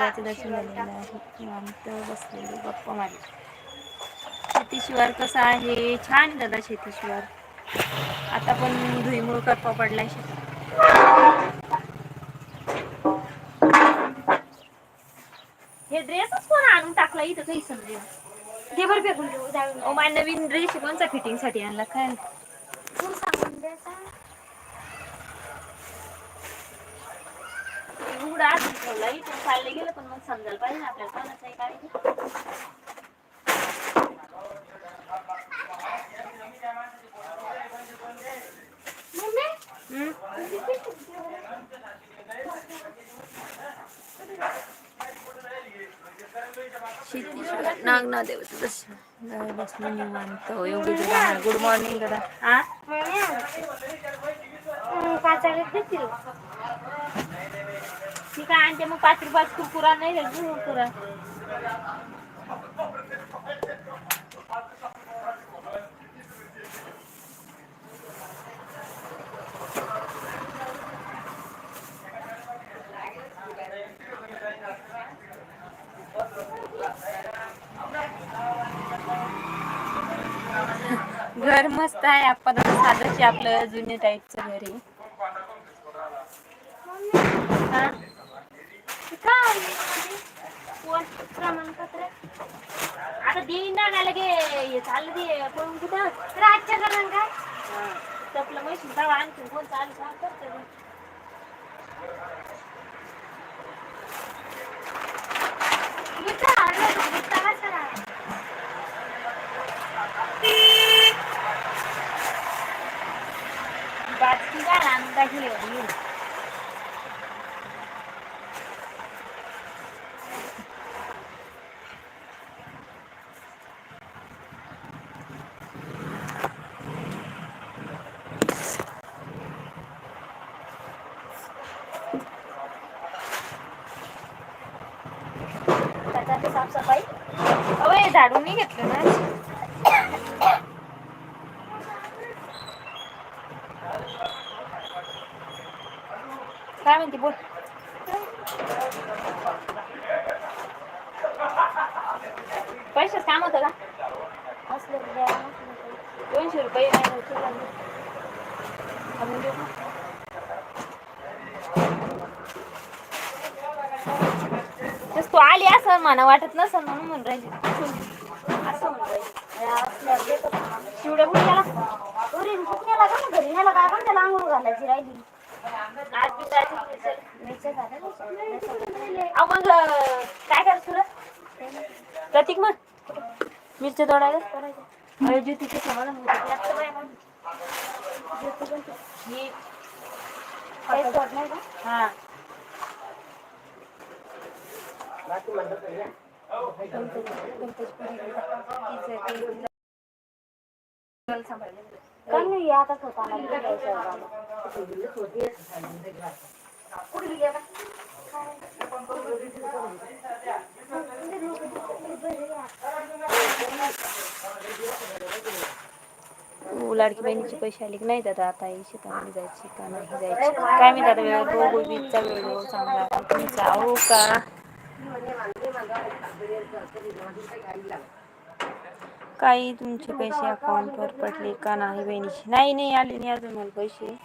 देवाचं दर्शन झालेलं आहे. निवांत बसलेले गप्पा मारले शेतीशिवार कसा आहे? छान दादा शेतीशिवार आता पण भुईमुळ करपा पडलाय शेतात. हे ड्रेसच कोण आणून टाकला इथं काही समजेल ते बरं फेकून देऊ नवीन ड्रेस कोणचा फिटिंगसाठी आणला? काय? तू सांगून द्यायचा उघडा आधी ठेवला इथून चालले गेलं पण मग समजायला पाहिजे ना आपल्याला कोणाचं आहे काय मम्मी हम्म? शेतीशिवाय नाग ना देवचं दर्शन जाऊ बसलं निवांत एवढी गुड मॉर्निंग दादा हा मम्मी पाच आले देतील काय आणते? मग पाच रुपयात कुरकुरा नाही रे कुरकुरा घर मस्त आहे. आपण साधंच आपलं जुने टाईपचं घर आहे. आता देईन ना नाही लगे हे चाललं ते कोण कुठं? राजच्या करण काय तपलं म्हैसून जावं आणखी कोण चालू काम करतं ते. काय आणून झाडून घेतलं ना? काय म्हणते बोल. पैसेच काम होतं का? दोनशे रुपये तू आली असं मला वाटत नसेल म्हणून म्हणून राहिली असं म्हणून राहिली या असल्यावर देतो का? शिवड्या कुठे गेला घरी नेला का ना घरी नेला काय पण त्याला आंघोळ घालायची राहिली. मग काय करायचं तुला? प्रतीक मग मिरच्या तोडायला? अरे ज्योतीचे समाधान. ही हा होता ना लाडकी बहिणीचे पैसे आले की नाही दादा? आता आई शेतामध्ये जायची का नाही जायची? काय मी दादा वेळ तो गोबीचा व्हिडिओ चांगला तुमचा हो का? काही तुमचे पैसे अकाउंटवर पडले का नाही बहिणीचे नाही नाही आले नाही अजून मला पैसे.